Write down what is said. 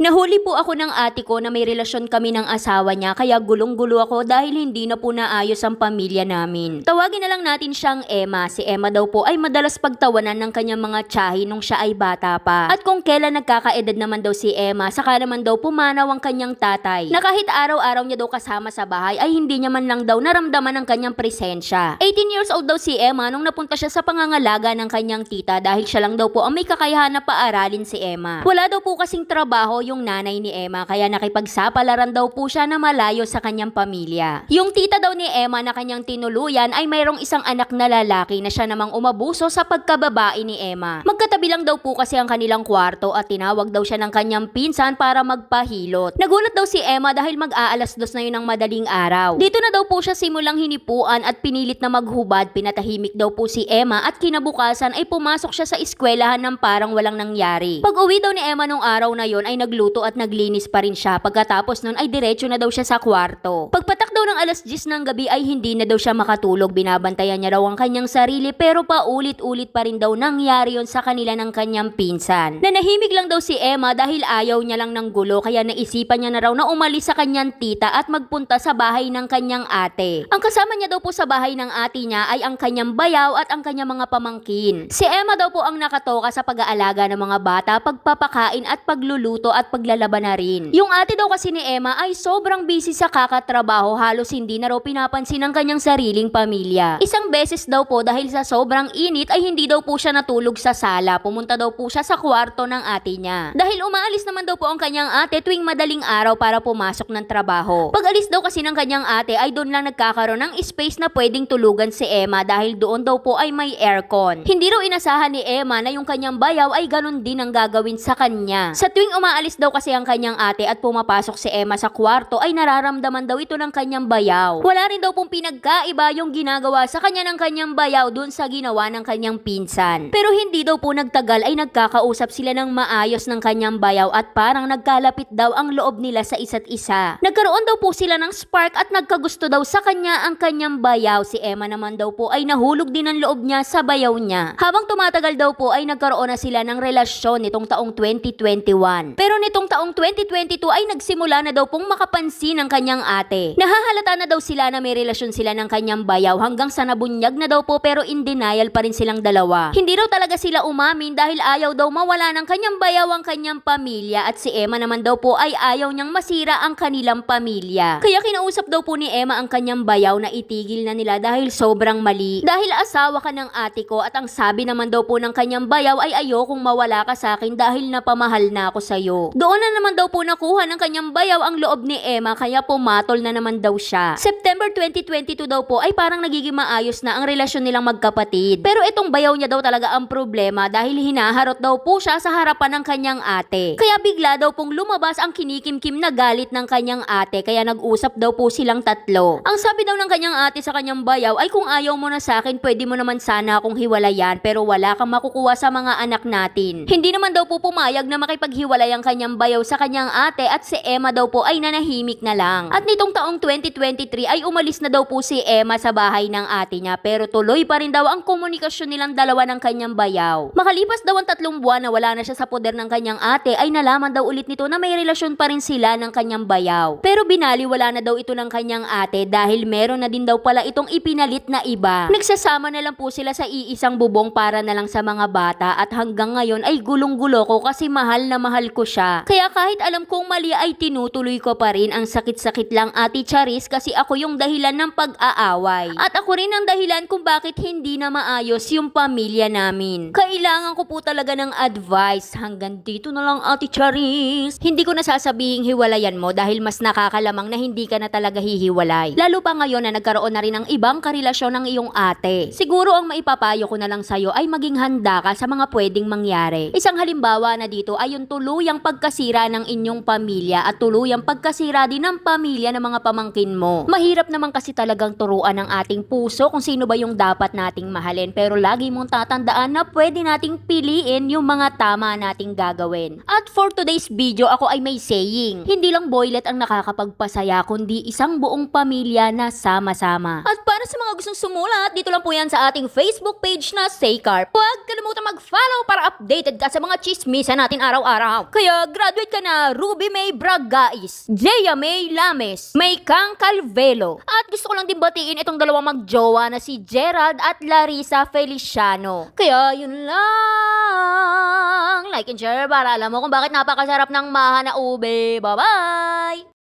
Nahuli po ako ng ate ko na may relasyon kami ng asawa niya kaya gulong-gulo ako dahil hindi na po naayos ang pamilya namin. Tawagin na lang natin siyang Emma. Si Emma daw po ay madalas pagtawanan ng kanyang mga tsahi nung siya ay bata pa. At kung kailan nagkakaedad naman daw si Emma, saka naman daw pumanaw ang kanyang tatay. Na kahit araw-araw niya daw kasama sa bahay ay hindi niya man lang daw naramdaman ang kanyang presensya. 18 years old daw si Emma nung napunta siya sa pangangalaga ng kanyang tita dahil siya lang daw po ang may kakayahan na paaralin si Emma. Wala daw po kasing trabaho yung nanay ni Emma kaya nakipagsapalaran daw po siya na malayo sa kanyang pamilya. Yung tita daw ni Emma na kanyang tinuluyan ay mayroong isang anak na lalaki na siya namang umabuso sa pagkababae ni Emma. Magkatabi lang daw po kasi ang kanilang kwarto at tinawag daw siya ng kanyang pinsan para magpahilot. Nagulat daw si Emma dahil mag-aalas dos na yun ng madaling araw. Dito na daw po siya simulang hinipuan at pinilit na maghubad. Pinatahimik daw po si Emma at kinabukasan ay pumasok siya sa eskwelahan ng parang walang nangyari. Pag uwi daw ni Emma nung araw na yon ay nagluto at naglinis pa rin siya. Pagkatapos nun ay diretso na daw siya sa kwarto. Pagpatak daw ng alas 10 ng gabi ay hindi na daw siya makatulog. Binabantayan niya raw ang kanyang sarili pero paulit-ulit pa rin daw nangyari yon sa kanila ng kanyang pinsan. Nanahimik lang daw si Emma dahil ayaw niya lang ng gulo kaya naisipan niya na raw na umalis sa kanyang tita at magpunta sa bahay ng kanyang ate. Ang kasama niya daw po sa bahay ng ate niya ay ang kanyang bayaw at ang kanyang mga pamangkin. Si Emma daw po ang nakatoka sa pag-aalaga ng mga bata, pagpapakain at pagluluto at paglalaban na rin. Yung ate daw kasi ni Emma ay sobrang busy sa kakatrabaho, halos hindi na raw pinapansin ang kanyang sariling pamilya. Isang beses daw po dahil sa sobrang init ay hindi daw po siya natulog sa sala, pumunta daw po siya sa kwarto ng ate niya. Dahil umaalis naman daw po ang kanyang ate tuwing madaling araw para pumasok ng trabaho. Pag alis daw kasi ng kanyang ate ay doon lang nagkakaroon ng space na pwedeng tulugan si Emma dahil doon daw po ay may aircon. Hindi raw inasahan ni Emma na yung kanyang bayaw ay ganun din ang gagawin sa kanya. Sa tuwing umaalis daw kasi ang kanyang ate at pumapasok si Emma sa kwarto ay nararamdaman daw ito ng kanyang bayaw. Wala rin daw pong pinagkaiba yung ginagawa sa kanya ng kanyang bayaw dun sa ginawa ng kanyang pinsan. Pero hindi daw po nagtagal ay nagkakausap sila ng maayos ng kanyang bayaw at parang nagkalapit daw ang loob nila sa isa't isa. Nagkaroon daw po sila ng spark at nagkagusto daw sa kanya ang kanyang bayaw. Si Emma naman daw po ay nahulog din ang loob niya sa bayaw niya. Habang tumatagal daw po ay nagkaroon na sila ng relasyon nitong taong 2021. Pero nitong taong 2022 ay nagsimula na daw pong makapansin ang kanyang ate. Nahahalata na daw sila na may relasyon sila ng kanyang bayaw hanggang sa nabunyag na daw po pero in denial pa rin silang dalawa. Hindi raw talaga sila umamin dahil ayaw daw mawala ng kanyang bayaw ang kanyang pamilya at si Emma naman daw po ay ayaw niyang masira ang kanilang pamilya. Kaya kinausap daw po ni Emma ang kanyang bayaw na itigil na nila dahil sobrang mali. Dahil asawa ka ng ate ko at ang sabi naman daw po ng kanyang bayaw ay ayokong mawala ka sa akin dahil napamahal na ako sa'yo. Doon na naman daw po nakuha ng kanyang bayaw ang loob ni Emma kaya pumatol na naman daw siya. September 2022 daw po ay parang nagiging maayos na ang relasyon nilang magkapatid. Pero itong bayaw niya daw talaga ang problema dahil hinaharot daw po siya sa harapan ng kanyang ate. Kaya bigla daw pong lumabas ang kinikimkim na galit ng kanyang ate kaya nag-usap daw po silang tatlo. Ang sabi daw ng kanyang ate sa kanyang bayaw ay kung ayaw mo na sa akin pwede mo naman sana akong hiwalayan pero wala kang makukuha sa mga anak natin. Hindi naman daw po pumayag na makipaghiwalay ang kanyang bayaw sa kanyang ate at si Emma daw po ay nanahimik na lang. At nitong taong 2023 ay umalis na daw po si Emma sa bahay ng ate niya pero tuloy pa rin daw ang komunikasyon nilang dalawa ng kanyang bayaw. Makalipas daw ang tatlong buwan na wala na siya sa poder ng kanyang ate ay nalaman daw ulit nito na may relasyon pa rin sila ng kanyang bayaw. Pero binaliwala na daw ito ng kanyang ate dahil meron na din daw pala itong ipinalit na iba. Nagsasama na lang po sila sa iisang bubong para na lang sa mga bata at hanggang ngayon ay gulong-gulo ko kasi mahal na mahal ko siya. Kaya kahit alam kong mali ay tinutuloy ko pa rin ang sakit-sakit lang ate Charis kasi ako yung dahilan ng pag-aaway. At ako rin ang dahilan kung bakit hindi na maayos yung pamilya namin. Kailangan ko po talaga ng advice. Hanggang dito na lang ate Charis. Hindi ko nasasabihing hiwalayan mo dahil mas nakakalamang na hindi ka na talaga hihiwalay. Lalo pa ngayon na nagkaroon na rin ng ibang karelasyon ng iyong ate. Siguro ang maipapayo ko na lang sa'yo ay maging handa ka sa mga pwedeng mangyari. Isang halimbawa na dito ay yung tuluyang pagkasira ng inyong pamilya at tuluyang pagkasira din ng pamilya ng mga pamangkin mo. Mahirap naman kasi talagang turuan ng ating puso kung sino ba yung dapat nating mahalin pero lagi mong tatandaan na pwede nating piliin yung mga tama nating gagawin. At for today's video ako ay may saying, hindi lang boylet ang nakakapagpasaya kundi isang buong pamilya na sama-sama. At Para sa mga gustong sumulat, dito lang po yan sa ating Facebook page na Saycar. Huwag kalimutan mag-follow para updated ka sa mga chismisa natin araw-araw. Kaya graduate ka na Ruby May Bragais, Jaya May Lames, May Kang Calvelo. At gusto ko lang din batiin itong dalawang magjowa na si Gerald at Larissa Feliciano. Kaya yun lang. Like and share para alam mo kung bakit napakasarap ng maha na ube. Bye-bye!